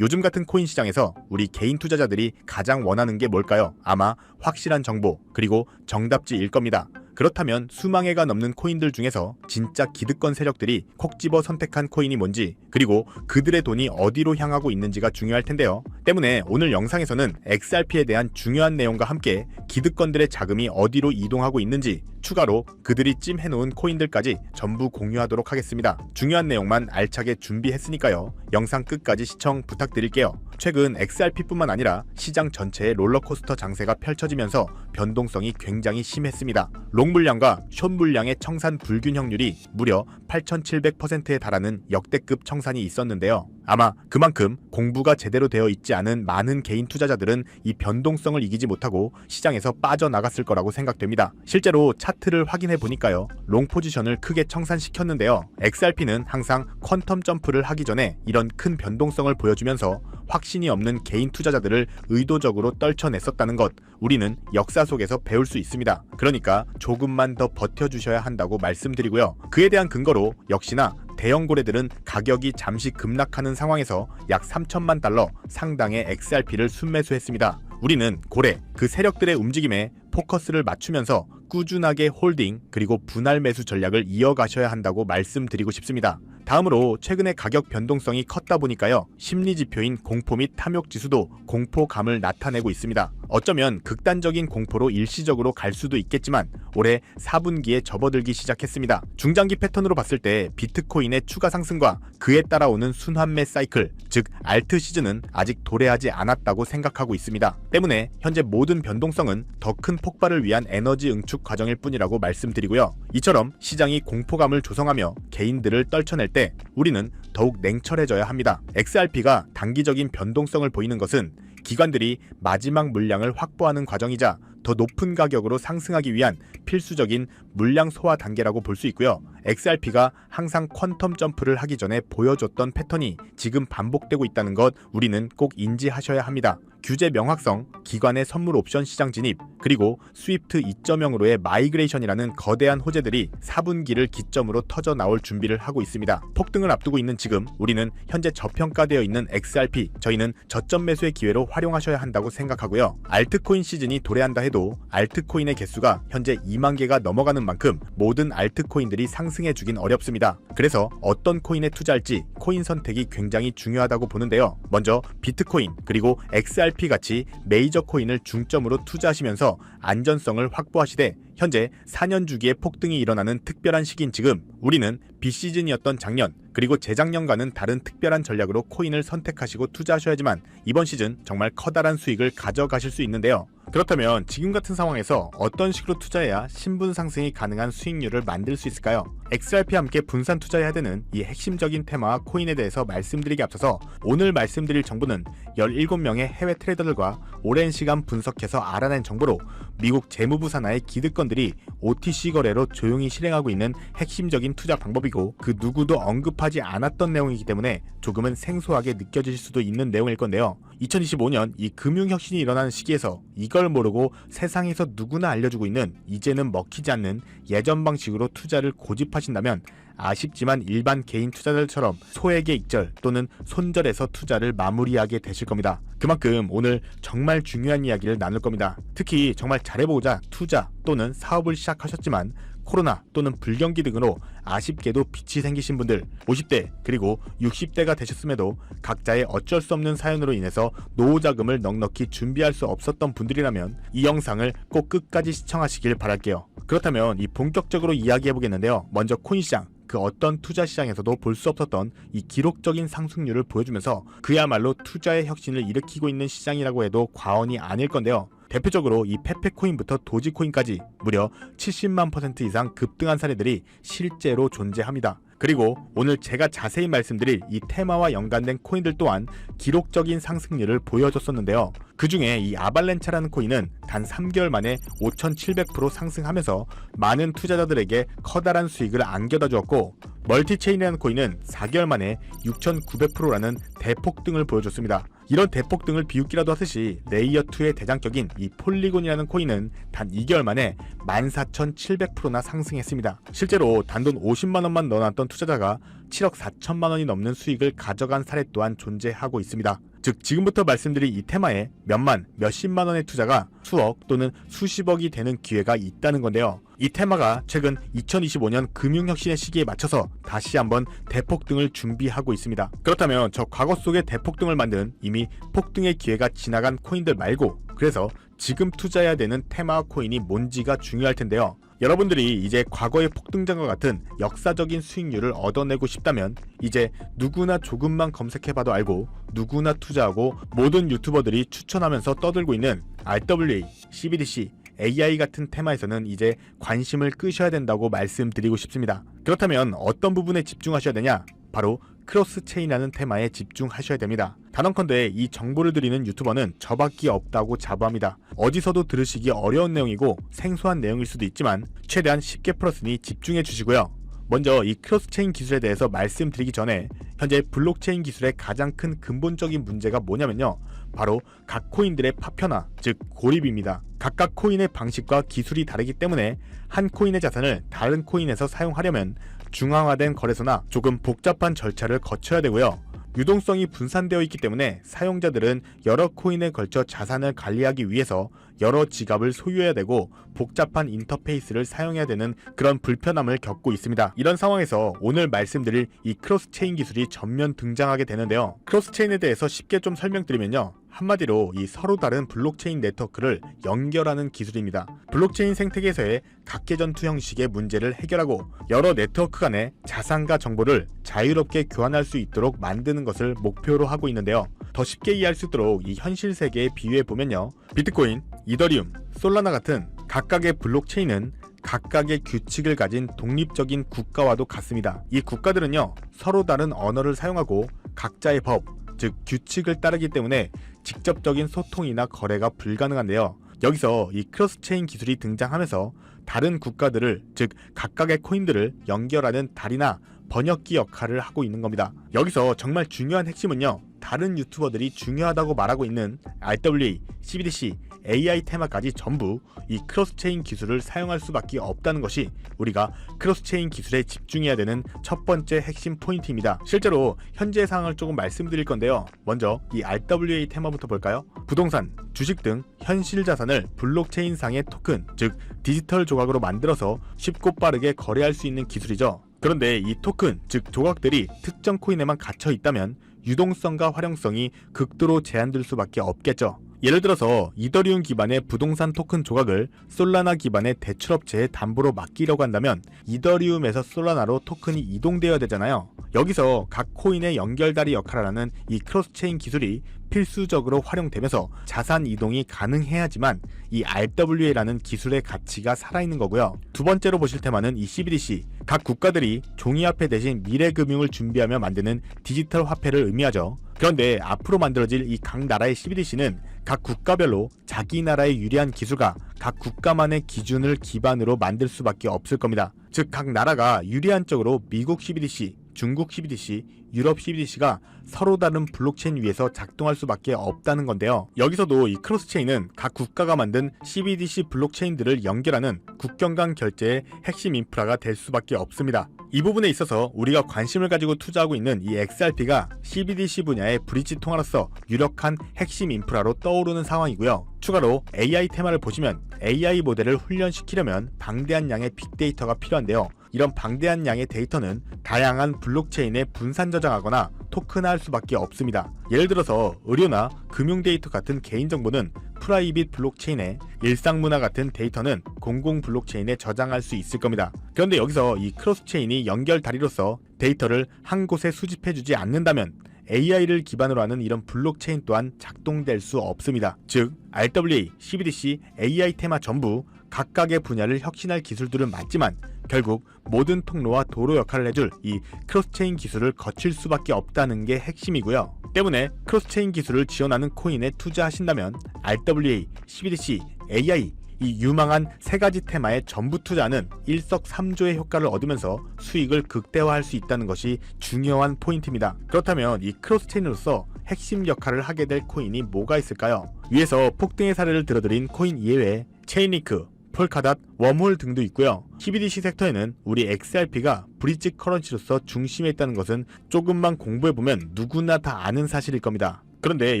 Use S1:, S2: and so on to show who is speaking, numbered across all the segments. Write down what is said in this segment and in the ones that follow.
S1: 요즘 같은 코인 시장에서 우리 개인 투자자들이 가장 원하는 게 뭘까요? 아마 확실한 정보 그리고 정답지일 겁니다. 그렇다면 수망회가 넘는 코인들 중에서 진짜 기득권 세력들이 콕 집어 선택한 코인이 뭔지 그리고 그들의 돈이 어디로 향하고 있는지가 중요할 텐데요. 때문에 오늘 영상에서는 XRP에 대한 중요한 내용과 함께 기득권들의 자금이 어디로 이동하고 있는지 추가로 그들이 찜해놓은 코인들까지 전부 공유하도록 하겠습니다. 중요한 내용만 알차게 준비했으니까요. 영상 끝까지 시청 부탁드릴게요. 최근 XRP뿐만 아니라 시장 전체의 롤러코스터 장세가 펼쳐지면서 변동성이 굉장히 심했습니다. 롱 물량과 숏 물량의 청산 불균형률이 무려 8,700%에 달하는 역대급 청산이 있었는데요. 아마 그만큼 공부가 제대로 되어 있지 않은 많은 개인 투자자들은 이 변동성을 이기지 못하고 시장에서 빠져나갔을 거라고 생각됩니다. 실제로 차트를 확인해 보니까요. 롱 포지션을 크게 청산시켰는데요. XRP는 항상 퀀텀 점프를 하기 전에 이런 큰 변동성을 보여주면서 확신이 없는 개인 투자자들을 의도적으로 떨쳐냈었다는 것 우리는 역사 속에서 배울 수 있습니다. 그러니까 조금만 더 버텨주셔야 한다고 말씀드리고요. 그에 대한 근거로 역시나 대형 고래들은 가격이 잠시 급락하는 상황에서 약 3천만 달러 상당의 XRP를 순매수했습니다. 우리는 고래, 그 세력들의 움직임에 포커스를 맞추면서 꾸준하게 홀딩 그리고 분할 매수 전략을 이어가셔야 한다고 말씀드리고 싶습니다. 다음으로 최근에 가격 변동성이 컸다 보니까요. 심리 지표인 공포 및 탐욕 지수도 공포감을 나타내고 있습니다. 어쩌면 극단적인 공포로 일시적으로 갈 수도 있겠지만 올해 4분기에 접어들기 시작했습니다. 중장기 패턴으로 봤을 때 비트코인의 추가 상승과 그에 따라오는 순환매 사이클, 즉 알트 시즌은 아직 도래하지 않았다고 생각하고 있습니다. 때문에 현재 모든 변동성은 더 큰 폭발을 위한 에너지 응축 과정일 뿐이라고 말씀드리고요. 이처럼 시장이 공포감을 조성하며 개인들을 떨쳐낼 때 우리는 더욱 냉철해져야 합니다. XRP가 단기적인 변동성을 보이는 것은 기관들이 마지막 물량을 확보하는 과정이자 더 높은 가격으로 상승하기 위한 필수적인 물량 소화 단계라고 볼 수 있고요. XRP가 항상 퀀텀 점프를 하기 전에 보여줬던 패턴이 지금 반복되고 있다는 것 우리는 꼭 인지하셔야 합니다. 규제 명확성, 기관의 선물 옵션 시장 진입, 그리고 스위프트 2.0으로의 마이그레이션이라는 거대한 호재들이 4분기를 기점으로 터져 나올 준비를 하고 있습니다. 폭등을 앞두고 있는 지금 우리는 현재 저평가되어 있는 XRP, 저희는 저점 매수의 기회로 활용하셔야 한다고 생각하고요. 알트코인 시즌이 도래한다 해도 알트코인의 개수가 현재 2만 개가 넘어가는 만큼 모든 알트코인들이 상승해 주긴 어렵습니다. 그래서 어떤 코인에 투자할지 코인 선택이 굉장히 중요하다고 보는데요. 먼저 비트코인 그리고 XRP 같이 메이저 코인을 중점으로 투자하시면서 안전성을 확보하시되 현재 4년 주기의 폭등이 일어나는 특별한 시기인 지금 우리는 비시즌이었던 작년 그리고 재작년과는 다른 특별한 전략으로 코인을 선택하시고 투자하셔야지만 이번 시즌 정말 커다란 수익을 가져가실 수 있는데요. 그렇다면 지금 같은 상황에서 어떤 식으로 투자해야 신분 상승이 가능한 수익률을 만들 수 있을까요? XRP와 함께 분산 투자해야 되는 이 핵심적인 테마와 코인에 대해서 말씀드리기 앞서서 오늘 말씀드릴 정보는 17명의 해외 트레이더들과 오랜 시간 분석해서 알아낸 정보로 미국 재무부 산하의 기득권 들이 OTC 거래로 조용히 실행하고 있는 핵심적인 투자 방법이고 그 누구도 언급하지 않았던 내용이기 때문에 조금은 생소하게 느껴지실 수도 있는 내용일 건데요. 2025년 이 금융혁신이 일어나는 시기에서 이걸 모르고 세상에서 누구나 알려주고 있는 이제는 먹히지 않는 예전 방식으로 투자를 고집하신다면 아쉽지만 일반 개인 투자자들처럼 소액의 익절 또는 손절해서 투자를 마무리하게 되실 겁니다. 그만큼 오늘 정말 중요한 이야기를 나눌 겁니다. 특히 정말 잘해보고자 투자 또는 사업을 시작하셨지만 코로나 또는 불경기 등으로 아쉽게도 빚이 생기신 분들 50대 그리고 60대가 되셨음에도 각자의 어쩔 수 없는 사연으로 인해서 노후 자금을 넉넉히 준비할 수 없었던 분들이라면 이 영상을 꼭 끝까지 시청하시길 바랄게요. 그렇다면 이 본격적으로 이야기해 보겠는데요. 먼저 코인 시장 그 어떤 투자 시장에서도 볼 수 없었던 이 기록적인 상승률을 보여주면서 그야말로 투자의 혁신을 일으키고 있는 시장이라고 해도 과언이 아닐 건데요. 대표적으로 이 페페코인부터 도지코인까지 무려 70만 퍼센트 이상 급등한 사례들이 실제로 존재합니다. 그리고 오늘 제가 자세히 말씀드릴 이 테마와 연관된 코인들 또한 기록적인 상승률을 보여줬었는데요. 그 중에 이 아발렌차라는 코인은 단 3개월 만에 5,700% 상승하면서 많은 투자자들에게 커다란 수익을 안겨다 주었고 멀티체인이라는 코인은 4개월 만에 6,900%라는 대폭등을 보여줬습니다. 이런 대폭등을 비웃기라도 하듯이 레이어2의 대장격인 이 폴리곤이라는 코인은 단 2개월 만에 14,700%나 상승했습니다. 실제로 단돈 50만원만 넣어놨던 투자자가 7억 4천만 원이 넘는 수익을 가져간 사례 또한 존재하고 있습니다. 즉 지금부터 말씀드린 이 테마에 몇만, 몇십만 원의 투자가 수억 또는 수십억이 되는 기회가 있다는 건데요. 이 테마가 최근 2025년 금융혁신의 시기에 맞춰서 다시 한번 대폭등을 준비하고 있습니다. 그렇다면 저 과거 속의 대폭등을 만든 이미 폭등의 기회가 지나간 코인들 말고 그래서 지금 투자해야 되는 테마 코인이 뭔지가 중요할 텐데요. 여러분들이 이제 과거의 폭등장과 같은 역사적인 수익률을 얻어내고 싶다면 이제 누구나 조금만 검색해봐도 알고 누구나 투자하고 모든 유튜버들이 추천하면서 떠들고 있는 RWA, CBDC, AI 같은 테마에서는 이제 관심을 끄셔야 된다고 말씀드리고 싶습니다. 그렇다면 어떤 부분에 집중하셔야 되냐? 바로 크로스 체인이라는 테마에 집중하셔야 됩니다. 단언컨대 이 정보를 드리는 유튜버는 저밖에 없다고 자부합니다. 어디서도 들으시기 어려운 내용이고 생소한 내용일 수도 있지만 최대한 쉽게 풀었으니 집중해 주시고요. 먼저 이 크로스체인 기술에 대해서 말씀드리기 전에 현재 블록체인 기술의 가장 큰 근본적인 문제가 뭐냐면요. 바로 각 코인들의 파편화, 즉 고립입니다. 각각 코인의 방식과 기술이 다르기 때문에 한 코인의 자산을 다른 코인에서 사용하려면 중앙화된 거래소나 조금 복잡한 절차를 거쳐야 되고요. 유동성이 분산되어 있기 때문에 사용자들은 여러 코인에 걸쳐 자산을 관리하기 위해서 여러 지갑을 소유해야 되고 복잡한 인터페이스를 사용해야 되는 그런 불편함을 겪고 있습니다. 이런 상황에서 오늘 말씀드릴 이 크로스체인 기술이 전면 등장하게 되는데요. 크로스체인에 대해서 쉽게 좀 설명드리면요. 한마디로 이 서로 다른 블록체인 네트워크를 연결하는 기술입니다. 블록체인 생태계에서의 각계전투 형식의 문제를 해결하고 여러 네트워크 간의 자산과 정보를 자유롭게 교환할 수 있도록 만드는 것을 목표로 하고 있는데요. 더 쉽게 이해할 수 있도록 이 현실 세계에 비유해 보면요. 비트코인, 이더리움, 솔라나 같은 각각의 블록체인은 각각의 규칙을 가진 독립적인 국가와도 같습니다. 이 국가들은요, 서로 다른 언어를 사용하고 각자의 법, 즉 규칙을 따르기 때문에 직접적인 소통이나 거래가 불가능한데요. 여기서 이 크로스체인 기술이 등장하면서 다른 국가들을 즉 각각의 코인들을 연결하는 다리나 번역기 역할을 하고 있는 겁니다. 여기서 정말 중요한 핵심은요. 다른 유튜버들이 중요하다고 말하고 있는 RWA, CBDC, AI 테마까지 전부 이 크로스체인 기술을 사용할 수밖에 없다는 것이 우리가 크로스체인 기술에 집중해야 되는 첫 번째 핵심 포인트입니다. 실제로 현재 상황을 조금 말씀드릴 건데요. 먼저 이 RWA 테마부터 볼까요? 부동산, 주식 등 현실 자산을 블록체인 상의 토큰, 즉 디지털 조각으로 만들어서 쉽고 빠르게 거래할 수 있는 기술이죠. 그런데 이 토큰, 즉 조각들이 특정 코인에만 갇혀 있다면 유동성과 활용성이 극도로 제한될 수밖에 없겠죠. 예를 들어서 이더리움 기반의 부동산 토큰 조각을 솔라나 기반의 대출업체에 담보로 맡기려고 한다면 이더리움에서 솔라나로 토큰이 이동되어야 되잖아요. 여기서 각 코인의 연결다리 역할을 하는 이 크로스체인 기술이 필수적으로 활용되면서 자산 이동이 가능해야지만 이 RWA라는 기술의 가치가 살아있는 거고요. 두 번째로 보실 테마는 이 CBDC. 각 국가들이 종이화폐 대신 미래금융을 준비하며 만드는 디지털 화폐를 의미하죠. 그런데 앞으로 만들어질 이 각 나라의 CBDC는 각 국가별로 자기 나라의 유리한 기술과 각 국가만의 기준을 기반으로 만들 수밖에 없을 겁니다. 즉 각 나라가 유리한 쪽으로 미국 CBDC, 중국 CBDC, 유럽 CBDC가 서로 다른 블록체인 위에서 작동할 수밖에 없다는 건데요. 여기서도 이 크로스체인은 각 국가가 만든 CBDC 블록체인들을 연결하는 국경 간 결제의 핵심 인프라가 될 수밖에 없습니다. 이 부분에 있어서 우리가 관심을 가지고 투자하고 있는 이 XRP가 CBDC 분야의 브릿지 통화로서 유력한 핵심 인프라로 떠오르는 상황이고요. 추가로 AI 테마를 보시면 AI 모델을 훈련시키려면 방대한 양의 빅데이터가 필요한데요. 이런 방대한 양의 데이터는 다양한 블록체인에 분산 저장하거나 토큰화할 수밖에 없습니다. 예를 들어서 의료나 금융 데이터 같은 개인정보는 프라이빗 블록체인에 일상문화 같은 데이터는 공공 블록체인에 저장할 수 있을 겁니다. 그런데 여기서 이 크로스체인이 연결 다리로서 데이터를 한 곳에 수집해주지 않는다면 AI를 기반으로 하는 이런 블록체인 또한 작동될 수 없습니다. 즉, RWA, CBDC, AI 테마 전부 각각의 분야를 혁신할 기술들은 맞지만 결국 모든 통로와 도로 역할을 해줄 이 크로스체인 기술을 거칠 수밖에 없다는 게 핵심이고요. 때문에 크로스체인 기술을 지원하는 코인에 투자하신다면 RWA, CBDC, AI 이 유망한 세 가지 테마의 전부 투자는 일석삼조의 효과를 얻으면서 수익을 극대화할 수 있다는 것이 중요한 포인트입니다. 그렇다면 이 크로스체인으로서 핵심 역할을 하게 될 코인이 뭐가 있을까요? 위에서 폭등의 사례를 들어드린 코인 이외에 체인리크, 폴카닷, 웜홀 등도 있고요. CBDC 섹터에는 우리 XRP가 브릿지 커런시로서 중심에 있다는 것은 조금만 공부해보면 누구나 다 아는 사실일 겁니다. 그런데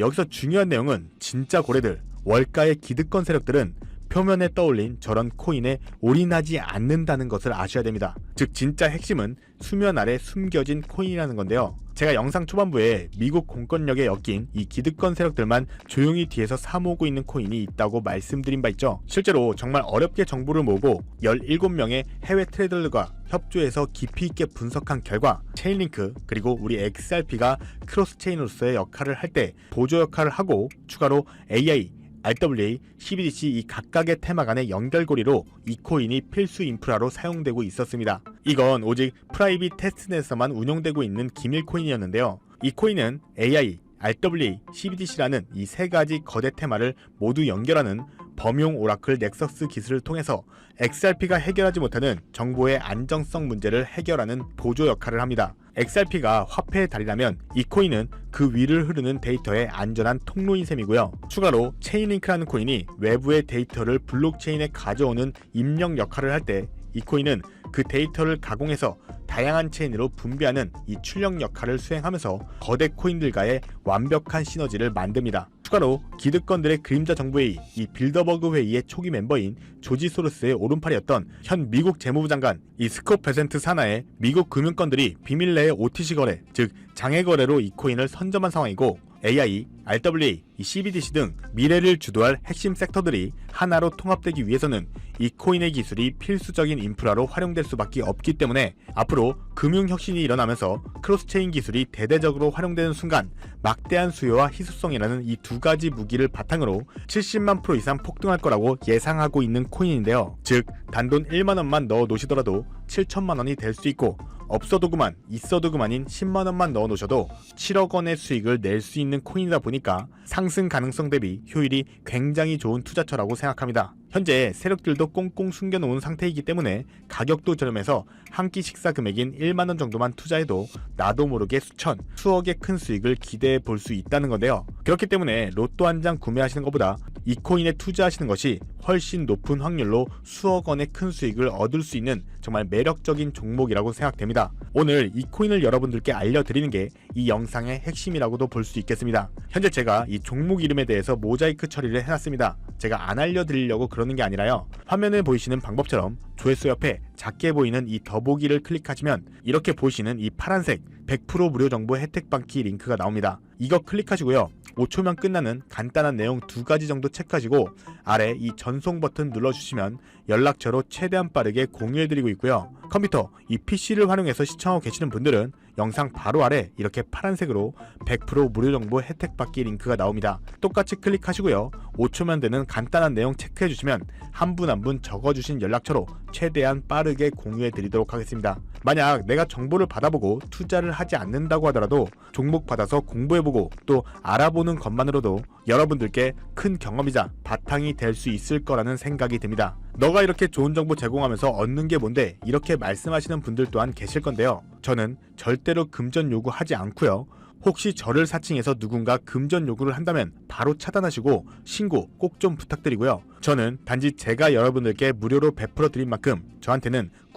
S1: 여기서 중요한 내용은 진짜 고래들, 월가의 기득권 세력들은 표면에 떠올린 저런 코인에 올인하지 않는다는 것을 아셔야 됩니다. 즉 진짜 핵심은 수면 아래 숨겨진 코인이라는 건데요. 제가 영상 초반부에 미국 공권력에 엮인 이 기득권 세력들만 조용히 뒤에서 사모으고 있는 코인이 있다고 말씀드린 바 있죠. 실제로 정말 어렵게 정보를 모으고 17명의 해외 트레이더들과 협조해서 깊이 있게 분석한 결과 체인링크 그리고 우리 XRP가 크로스 체인으로서의 역할을 할 때 보조 역할을 하고 추가로 AI RWA, CBDC 이 각각의 테마 간의 연결고리로 이 코인이 필수 인프라로 사용되고 있었습니다. 이건 오직 프라이빗 테스트넷에서만 운용되고 있는 기밀 코인이었는데요. 이 코인은 AI, RWA, CBDC라는 이 세 가지 거대 테마를 모두 연결하는 범용 오라클 넥서스 기술을 통해서 XRP가 해결하지 못하는 정보의 안정성 문제를 해결하는 보조 역할을 합니다. XRP가 화폐의 달이라면 이 코인은 그 위를 흐르는 데이터의 안전한 통로인 셈이고요. 추가로 체인링크라는 코인이 외부의 데이터를 블록체인에 가져오는 입력 역할을 할 때 이 코인은 그 데이터를 가공해서 다양한 체인으로 분배하는 이 출력 역할을 수행하면서 거대 코인들과의 완벽한 시너지를 만듭니다. 추가로 기득권들의 그림자 정부회의, 이 빌더버그 회의의 초기 멤버인 조지 소로스의 오른팔이었던 현 미국 재무부 장관 이 스콧 베센트 산하의 미국 금융권들이 비밀 내의 OTC 거래, 즉 장외 거래로 이 코인을 선점한 상황이고 AI, RWA, 이 CBDC 등 미래를 주도할 핵심 섹터들이 하나로 통합되기 위해서는 이 코인의 기술이 필수적인 인프라로 활용될 수밖에 없기 때문에 앞으로 금융 혁신이 일어나면서 크로스체인 기술이 대대적으로 활용되는 순간 막대한 수요와 희소성이라는 이 두 가지 무기를 바탕으로 70만 프로 이상 폭등할 거라고 예상하고 있는 코인인데요. 즉 단돈 1만 원만 넣어 놓으시더라도 7천만 원이 될 수 있고 없어도 그만 있어도 그만인 10만 원만 넣어 놓으셔도 7억 원의 수익을 낼 수 있는 코인이다 보니 까 상승 가능성 대비 효율이 굉장히 좋은 투자처라고 생각합니다. 현재 세력들도 꽁꽁 숨겨놓은 상태이기 때문에 가격도 저렴해서 한 끼 식사 금액인 1만원 정도만 투자해도 나도 모르게 수천, 수억의 큰 수익을 기대해 볼 수 있다는 건데요. 그렇기 때문에 로또 한 장 구매하시는 것보다 이 코인에 투자하시는 것이 훨씬 높은 확률로 수억 원의 큰 수익을 얻을 수 있는 정말 매력적인 종목이라고 생각됩니다. 오늘 이 코인을 여러분들께 알려드리는 게 이 영상의 핵심이라고도 볼 수 있겠습니다. 현재 제가 이 종목 이름에 대해서 모자이크 처리를 해놨습니다. 제가 안 알려드리려고 그러는 게 아니라요. 화면에 보이시는 방법처럼 조회수 옆에 작게 보이는 이 더보기를 클릭하시면 이렇게 보시는 이 파란색 100% 무료 정보 혜택 받기 링크가 나옵니다. 이거 클릭하시고요. 5초면 끝나는 간단한 내용 두 가지 정도 체크하시고 아래 이 전송 버튼 눌러주시면 연락처로 최대한 빠르게 공유해드리고 있고요. 컴퓨터, 이 PC를 활용해서 시청하고 계시는 분들은 영상 바로 아래 이렇게 파란색으로 100% 무료 정보 혜택 받기 링크가 나옵니다. 똑같이 클릭하시고요. 5초면 되는 간단한 내용 체크해 주시면 한 분 한분 적어주신 연락처로 최대한 빠르게 공유해 드리도록 하겠습니다. 만약 내가 정보를 받아보고 투자를 하지 않는다고 하더라도 종목 받아서 공부해보고 또 알아보는 것만으로도 여러분들께 큰 경험이자 바탕이 될 수 있을 거라는 생각이 듭니다. 너가 이렇게 좋은 정보 제공하면서 얻는 게 뭔데 이렇게 말씀하시는 분들 또한 계실 건데요. 저는 절대로 금전 요구하지 않고요. 혹시 저를 사칭해서 누군가 금전 요구를 한다면 바로 차단하시고 신고 꼭 좀 부탁드리고요. 저는 단지 제가 여러분들께 무료로 베풀어 드린 만큼 저한테는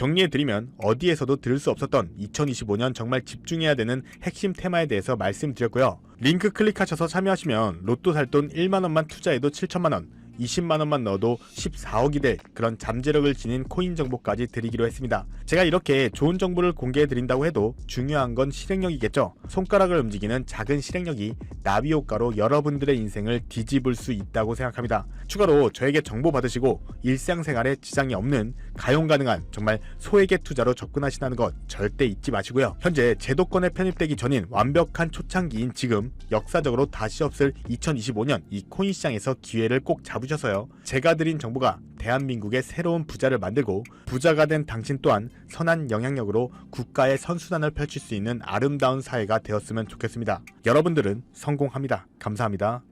S1: 정리해드리면 어디에서도 들을 수 없었던 2025년 정말 집중해야 되는 핵심 테마에 대해서 말씀드렸고요. 링크 클릭하셔서 참여하시면 로또 살 돈 1만원만 투자해도 7천만원, 20만원만 넣어도 14억이 될 그런 잠재력을 지닌 코인 정보까지 드리기로 했습니다. 제가 이렇게 좋은 정보를 공개해 드린다고 해도 중요한 건 실행력이겠죠. 손가락을 움직이는 작은 실행력이 나비 효과로 여러분들의 인생을 뒤집을 수 있다고 생각합니다. 추가로 저에게 정보 받으시고 일상생활에 지장이 없는 가용 가능한 정말 소액의 투자로 접근하시는 것 절대 잊지 마시고요. 현재 제도권에 편입되기 전인 완벽한 초창기인 지금 역사적으로 다시 없을 2025년 이 코인 시장에서 기회를 꼭 잡으 셔 눌러주셔서요. 제가 드린 정보가 대한민국의 새로운 부자를 만들고 부자가 된 당신 또한 선한 영향력으로 국가의 선순환을 펼칠 수 있는 아름다운 사회가 되었으면 좋겠습니다. 여러분들은 성공합니다. 감사합니다.